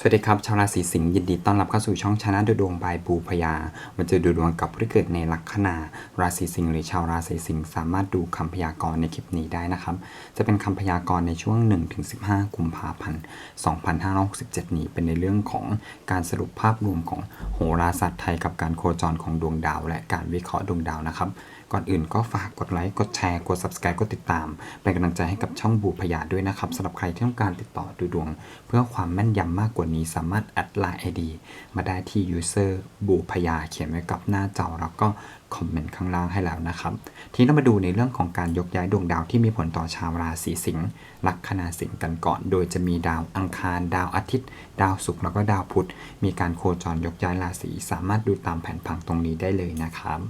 สวัสดีครับ ชาวราศีสิงห์ยินดีต้อนรับเข้าสู่ช่องชนะดูดวงบายปูพยามาเจอดูดวงกับผู้ที่เกิดในลัคนาราศีสิงห์หรือชาวราศีสิงห์สามารถดูคำพยากรณ์ในคลิปนี้ได้นะครับ จะเป็นคำพยากรณ์ในช่วง 1-15 กุมภาพันธ์2567 นี้เป็นในเรื่องของการสรุปภาพรวมของโหราศาสตร์ไทยกับการโคจรของดวงดาว และการวิเคราะห์ดวงดาวนะครับ ก่อนอื่นก็ฝากกดไลค์กดแชร์กด subscribe กดติดตาม เป็นกำลังใจให้กับช่องบูพยาด้วยนะครับสำหรับใครที่ต้องการติดต่อดูดวง เพื่อความแม่นยำมากกว่านี้สามารถแอดไลน์ ID มาได้ที่ user บูพยาเขียนไว้กับหน้าจอ แล้วก็คอมเมนต์ข้างล่างให้แล้วนะครับ ทีนี้เรามาดูในเรื่องของการยกย้ายดวงดาวที่มีผลต่อชาวราศีสิงห์ลัคนาสิงห์กันก่อน โดยจะมีดาวอังคาร ดาวอาทิตย์ ดาวศุกร์แล้วก็ดาวพุธ มีการโคจรยกย้ายราศีสามารถดูตามแผนผังตรงนี้ได้เลยนะครับ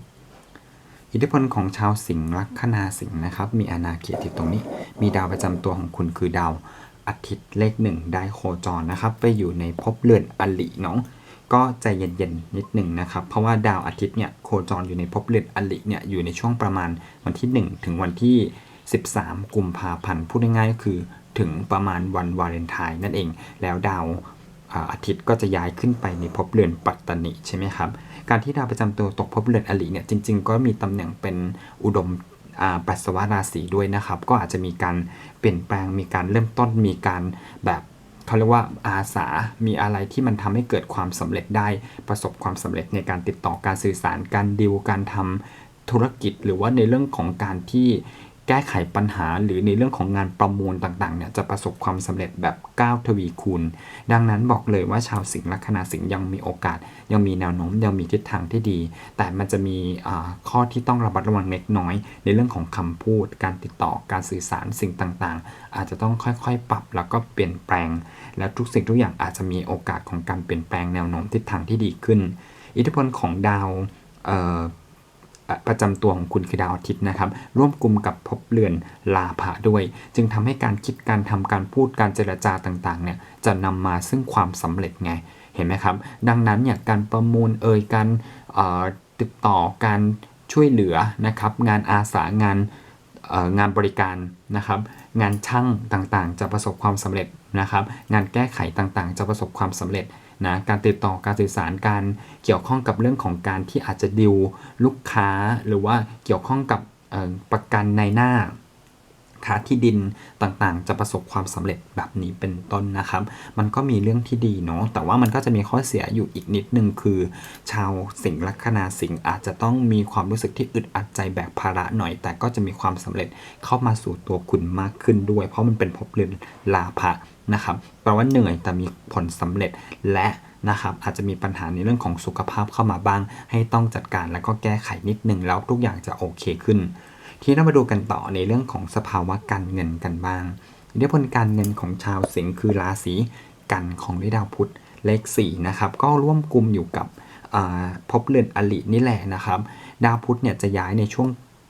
อิทธิพลของชาวสิงห์ลัคนาสิงห์นะครับ มีอาณาเขตที่ตรงนี้ มีดาวประจำตัวของคุณคือดาว อาทิตย์เลขหนึ่งได้โคจรนะครับ ไปอยู่ในภพเรือนอลิเนาะก็ใจเย็นๆนิดหนึ่งนะครับ เพราะว่าดาวอาทิตย์เนี่ยโคจรอยู่ในภพเรือนอลิเนี่ยอยู่ในช่วงประมาณวันที่ 1 ถึงวันที่ 13 กุมภาพันธ์พูดง่ายๆก็คือถึงประมาณวันวาเลนไทน์นั่นเอง แล้วดาวอาทิตย์ก็จะย้ายขึ้นไปในภพเรือนปัตตนิใช่ไหมครับ การที่ดาวประจำตัวตกภพเรือนอลิเนี่ยจริง ๆ ก็มีตำแหน่งเป็นอุดม ปัสสาวะราศีด้วยนะครับ ก็อาจจะมีการเปลี่ยนแปลงมีการเริ่มต้นมีการแบบเขาเรียกว่าอาสา มีอะไรที่มันทำให้เกิดความสำเร็จได้ประสบความสำเร็จในการติดต่อการสื่อสารการดิวการทำธุรกิจ หรือว่าในเรื่องของการที่ แก้ไขปัญหา หรือในเรื่องของงานประมูลต่างๆเนี่ยจะประสบความสำเร็จแบบก้าวทวีคูณ ดังนั้นบอกเลยว่าชาวสิงห์ลัคนาสิงห์ยังมีโอกาส ยังมีแนวโน้มยังมีทิศทางที่ดี แต่มันจะมีข้อที่ต้องระมัดระวังเล็กน้อย ในเรื่องของคำพูด การติดต่อการสื่อสารสิ่งต่างๆ อาจจะต้องค่อยๆ ปรับแล้วก็เปลี่ยนแปลง และทุกสิ่งทุกอย่างอาจจะมีโอกาสของการเปลี่ยนแปลงแนวโน้มทิศทางที่ดีขึ้น อิทธิพลของดาว ประจำตัวของคุณคือดาวอาทิตย์นะครับ ร่วมกลุ่มกับภพเรือนลาภะด้วย จึงทำให้การคิดการทำการพูดการเจรจาต่างๆเนี่ยจะนำมาซึ่งความสำเร็จไงเห็นไหมครับ ดังนั้นเนี่ยการประมูลเอ่ยการติดต่อการช่วยเหลือนะครับ งานอาสางานงานบริการนะครับ งานช่างต่างๆ จะประสบความสำเร็จนะครับ งานแก้ไขต่างๆ จะประสบความสำเร็จนะการติดต่อการสื่อสารการเกี่ยวข้องกับเรื่องของการที่อาจจะดิวลูกค้าหรือว่าเกี่ยวข้องกับประกันในหน้า ค้าที่ดินต่างๆ จะประสบความสำเร็จแบบนี้เป็นต้นนะครับ มันก็มีเรื่องที่ดีเนาะแต่ว่ามันก็จะมีข้อเสียอยู่อีกนิดนึงคือ ชาวสิงห์ลัคนาสิงห์อาจจะต้องมีความรู้สึกที่อึดอัดใจแบกภาระหน่อย แต่ก็จะมีความสำเร็จเข้ามาสู่ตัวคุณมากขึ้นด้วย เพราะมันเป็นภพเรือนลาภะนะครับแปลว่าเหนื่อยแต่มีผลสำเร็จและนะครับอาจจะมีปัญหาในเรื่องของสุขภาพเข้ามาบ้าง ให้ต้องจัดการแล้วก็แก้ไขนิดนึงแล้วทุกอย่างจะโอเคขึ้น ทีนี้เรามาดูกันต่อในเรื่องของสภาวะการเงินกันบ้างอิทธิพลการเงินของชาวสิงห์คือราศีกันของด้วยดาวพุธเลข4นะครับก็ร่วมกลุ่มอยู่กับอ่าภพเรือนอลินี่แหละนะครับ ดาวพุธเนี่ยจะย้ายในช่วง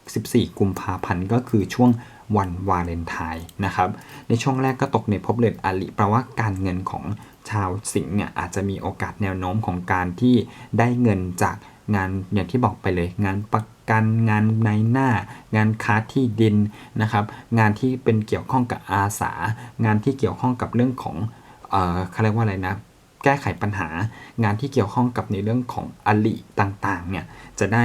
14 กุมภาพันธ์ก็คือช่วงวันวาเลนไทน์นะครับในช่วงแรกก็ตกในภพเรือนอลิแปลว่าการเงินของชาวสิงห์เนี่ยอาจจะมีโอกาสแนวโน้มของการที่ได้เงินจาก งานอย่างที่บอกไปเลย งานประกันงานในหน้า งานค้าที่ดินนะครับ งานที่เป็นเกี่ยวข้องกับอาสา งานที่เกี่ยวข้องกับเรื่องของเอ่อเขาเรียกว่าอะไรนะแก้ไขปัญหางานที่เกี่ยวข้องกับในเรื่องของอลิต่างๆเนี่ยจะได้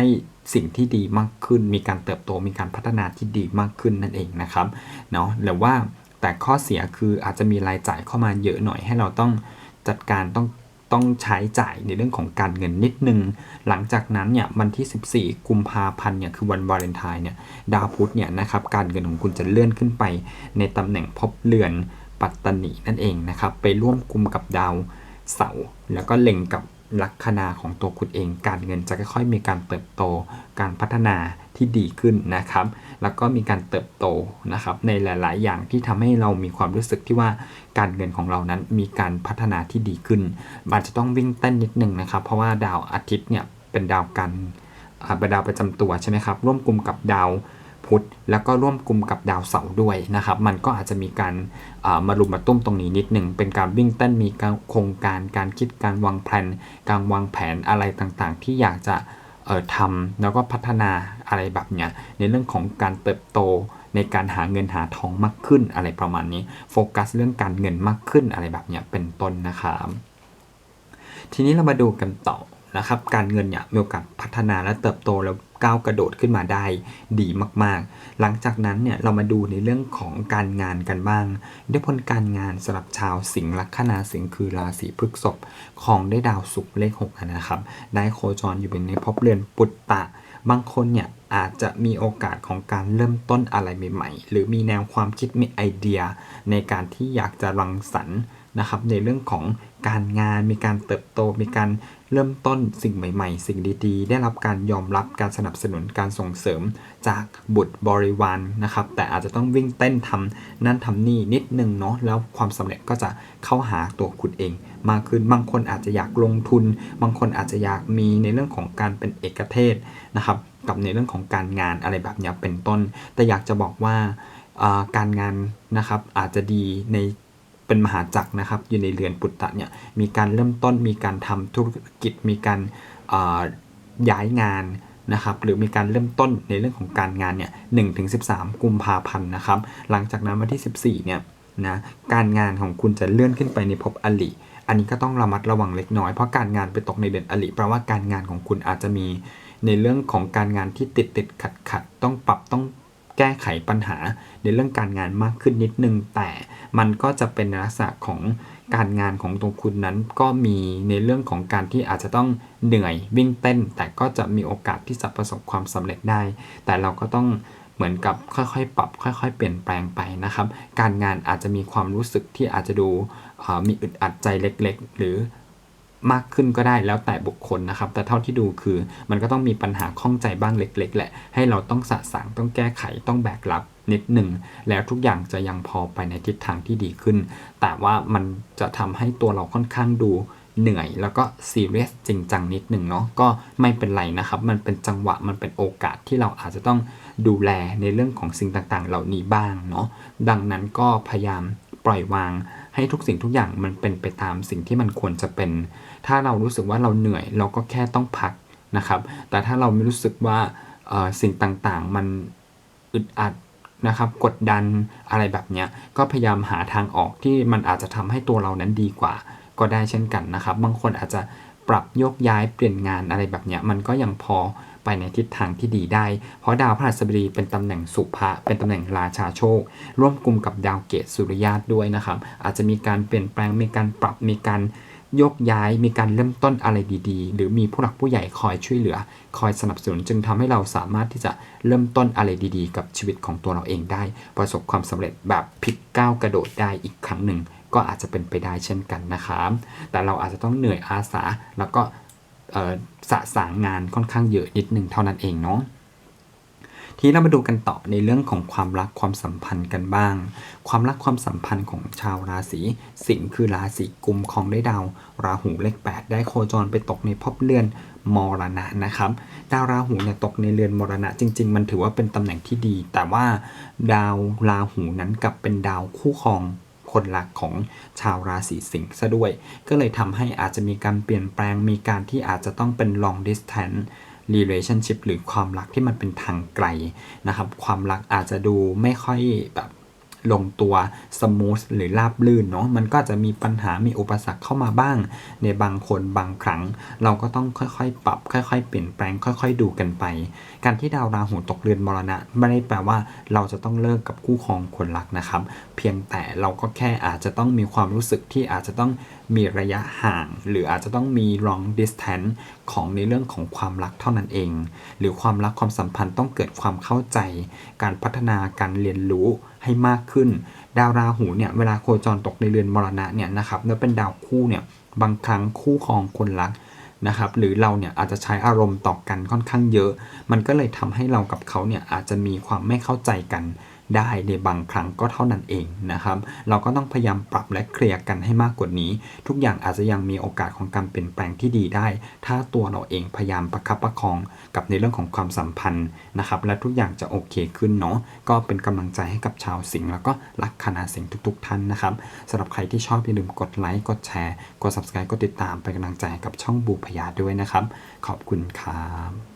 สิ่งที่ดีมากขึ้น มีการเติบโตมีการพัฒนาที่ดีมากขึ้นนั่นเองนะครับเนาะหรือว่าแต่ข้อเสียคืออาจจะมีรายจ่ายเข้ามาเยอะหน่อยให้เราต้องจัดการต้อง ต้องใช้จ่ายในเรื่องของการเงินนิดนึง หลังจากนั้นเนี่ยวันที่ 14 กุมภาพันธ์เนี่ยคือวันวาเลนไทน์เนี่ยดาวพุธเนี่ยนะครับการเงินของคุณจะเลื่อนขึ้นไป ในตำแหน่งภพเรือนปัตตนีนั่นเองนะครับไปร่วมกลุ่มกับดาวเสาร์แล้วก็เล็งกับ ลัคนาของตัวคุณเอง การเงินจะค่อยๆมีการเติบโต การพัฒนาที่ดีขึ้นนะครับ แล้วก็มีการเติบโตนะครับในหลาย ๆ อย่างที่ทำให้เรามีความรู้สึกที่ว่าการเงินของเรานั้นมีการพัฒนาที่ดีขึ้นมันจะต้องวิ่งเต้นนิดนึงนะครับ เพราะว่าดาวอาทิตย์เนี่ยเป็นดาวกันเป็นดาวประจำตัวใช่ไหมครับ ร่วมกลุ่มกับดาว พุธ แล้วก็ร่วมกลุ่มกับดาวเสาร์ด้วยนะครับ มันก็อาจจะมีการามารุมมาตุ้มตรงนี้นิดหนึ่ง เป็นการวิ่งเต้นมีการโครงการ การคิดการวางแผน การวางแผนอะไรต่างๆ ที่อยากจะเออทำแล้วก็พัฒนาอะไรแบบเนี้ยในเรื่องของการเติบโตในการหาเงินหาทองมากขึ้นอะไรประมาณนี้ โฟกัสเรื่องการเงินมากขึ้นอะไรแบบเนี้ยเป็นต้นนะครับทีนี้เรามาดูกันต่อนะครับ การเงินเนี่ยมีโอกาสพัฒนาและเติบโตแล้ว ก้าวกระโดดขึ้นมาได้ดีมาก ๆ หลังจากนั้นเนี่ยเรามาดูในเรื่องของการงานกันบ้างด้วยผลการงานสำหรับชาวสิงห์ลัคนาสิงห์คือราศีพฤษภของได้ดาวศุกร์เลข6นะครับ ได้โคจรอยู่เป็นในภพเรือนปุตตะ บางคนเนี่ยอาจจะมีโอกาสของการเริ่มต้นอะไรใหม่ ๆ หรือมีแนวความคิดมีไอเดีย ในการที่อยากจะรังสรรค์ นะครับในเรื่องของการงานมีการเติบโต มีการเริ่มต้นสิ่งใหม่ ๆ สิ่งดีๆ ได้รับการยอมรับการสนับสนุนการส่งเสริมจากบุตรบริวารนนะครับ แต่อาจจะต้องวิ่งเต้นทำนั่นทำนี่นิดนึงเนาะแล้วความสำเร็จก็จะเข้าหาตัวคุณเอง มากขึ้นบางคนอาจจะอยากลงทุน บางคนอาจจะอยากมีในเรื่องของการเป็นเอกเทศนะครับ กับในเรื่องของการงานอะไรแบบนี้เป็นต้น แต่อยากจะบอกว่าการงานนะครับอาจจะดีใน เป็นมหาจักรนะครับ อยู่ในเรือนปุตตะเนี่ยมีการเริ่มต้นมีการทำธุรกิจมีการาย้ายงานนะครับหรือมีการเริ่มต้นในเรื่องของการงานเนี่ยหนึ่งถึงสิบสามกุมภาพันธ์นะครับ หลังจากนั้นวันที่14เนี่ยนะการงานของคุณจะเลื่อนขึ้นไปในภพอลิอันนี้ก็ต้องระมัดระวังเล็กน้อยเพราะการงานไปตกในเดือนอลิแปลว่าการงานของคุณอาจจะมีในเรื่องของการงานที่ติดติดขัดขัดต้องปรับต้อง แก้ไขปัญหาในเรื่องการงานมากขึ้นนิดนึง แต่มันก็จะเป็นลักษณะของการงานของตัวคุณนั้นก็มีในเรื่องของการที่อาจจะต้องเหนื่อยวิ่งเต้น แต่ก็จะมีโอกาสที่จะประสบความสำเร็จได้ แต่เราก็ต้องเหมือนกับค่อยๆ ปรับ ค่อยๆ เปลี่ยนแปลงไปนะครับ การงานอาจจะมีความรู้สึกที่อาจจะดูมีอึดอัดใจเล็กๆ หรือ มากขึ้นก็ได้แล้วแต่บุคคลนะครับ แต่เท่าที่ดูคือ มันก็ต้องมีปัญหาข้องใจบ้างเล็ก ๆ แหละ ให้เราต้องสะสางต้องแก้ไขต้องแบกรับนิดหนึ่งแล้วทุกอย่างจะยังพอไปในทิศทางที่ดีขึ้น แต่ว่ามันจะทำให้ตัวเราค่อนข้างดูเหนื่อยแล้วก็ซีเรียสจริงจังนิดหนึ่งเนาะก็ไม่เป็นไรนะครับ มันเป็นจังหวะมันเป็นโอกาสที่เราอาจจะต้องดูแลในเรื่องของสิ่งต่างๆ เหล่านี้บ้างเนาะดังนั้นก็พยายามปล่อยวาง ให้ทุกสิ่งทุกอย่างมันเป็นไปตามสิ่งที่มันควรจะเป็น ถ้าเรารู้สึกว่าเราเหนื่อยเราก็แค่ต้องพักนะครับ แต่ถ้าเราไม่รู้สึกว่าเอ่อสิ่งต่างๆ มันอึดอัดนะครับ กดดันอะไรแบบเนี้ย ก็พยายามหาทางออกที่มันอาจจะทำให้ตัวเรานั้นดีกว่า ก็ได้เช่นกันนะครับ บางคนอาจจะปรับโยกย้ายเปลี่ยนงานอะไรแบบเนี้ย มันก็ยังพอ ไปในทิศทางที่ดีได้ เพราะดาวพฤหัสบดีเป็นตำแหน่งสุภะเป็นตำแหน่งราชาโชค ร่วมกลุ่มกับดาวเกตสุริยาตด้วยนะครับ อาจจะมีการเปลี่ยนแปลงมีการปรับมีการยกย้ายมีการเริ่มต้นอะไรดีๆ หรือมีผู้หลักผู้ใหญ่คอยช่วยเหลือ คอยสนับสนุนจึงทำให้เราสามารถที่จะเริ่มต้นอะไรดีๆ กับชีวิตของตัวเราเองได้ ประสบความสำเร็จแบบพลิกก้าวกระโดดได้อีกครั้งหนึ่ง ก็อาจจะเป็นไปได้เช่นกันนะครับแต่เราอาจจะต้องเหนื่อยอาสา แล้วก็ สะสางงานค่อนข้างเยอะนิดนึงเท่านั้นเองเนาะทีนี้เรามาดูกันต่อในเรื่องของความรักความสัมพันธ์กันบ้าง ความรักความสัมพันธ์ของชาวราศีสิงห์คือราศีกุมของได้ดาว ราหูเลข 8 ได้โคจรไปตกในภพเรือนมรณะนะครับ ดาวราหูเนี่ยตกในเรือนมรณะจริง ๆ มันถือว่าเป็นตำแหน่งที่ดี แต่ว่าดาวราหูนั้นกลับเป็นดาวคู่ครอง คนรักของชาวราศีสิงห์ซะด้วย ก็เลยทำให้อาจจะมีการเปลี่ยนแปลงมีการที่อาจจะต้องเป็น long distance relationship หรือความรักที่มันเป็นทางไกลนะครับ ความรักอาจจะดูไม่ค่อยแบบ ลงตัวสมูทหรือราบลื่นเนาะมันก็จะมีปัญหามีอุปสรรคเข้ามาบ้าง ในบางคนบางครั้ง เราก็ต้องค่อยๆ ปรับ ค่อย ๆ เปลี่ยนแปลง ค่อย ๆ ดูกันไป การที่ดาวราหูตกเรือนมรณะ ไม่ได้แปลว่าเราจะต้องเลิกกับคู่ครองคนรักนะครับ เพียงแต่เราก็แค่อาจจะต้องมีความรู้สึกที่อาจจะต้องมีระยะห่าง หรืออาจจะต้องมี long distance ของในเรื่องของความรักเท่านั้นเอง หรือความรักความสัมพันธ์ต้องเกิดความเข้าใจ การพัฒนาการเรียนรู้ ให้มากขึ้น ดาวราหูเนี่ยเวลาโคจรตกในเรือนมรณะเนี่ยนะครับแล้วเป็นดาวคู่เนี่ยบางครั้งคู่ครองคนรักนะครับหรือเราเนี่ยอาจจะใช้อารมณ์ต่อกันค่อนข้างเยอะ มันก็เลยทำให้เรากับเขาเนี่ยอาจจะมีความไม่เข้าใจกัน ได้ในบางครั้งก็เท่านั้นเองนะครับ เราก็ต้องพยายามปรับและเคลียร์กันให้มากกว่านี้ ทุกอย่างอาจจะยังมีโอกาสของการเปลี่ยนแปลงที่ดีได้ ถ้าตัวเราเองพยายามประคับประคองกับในเรื่องของความสัมพันธ์นะครับ และทุกอย่างจะโอเคขึ้นเนาะก็เป็นกำลังใจให้กับชาวสิงห์แล้วก็ลัคนาสิงห์ทุก ๆ ท่านนะครับสำหรับใครที่ชอบอย่าลืมกดไลค์กดแชร์กด subscribe กดติดตามเป็นกำลังใจกับช่องบูพยาด้วยนะครับ ขอบคุณครับ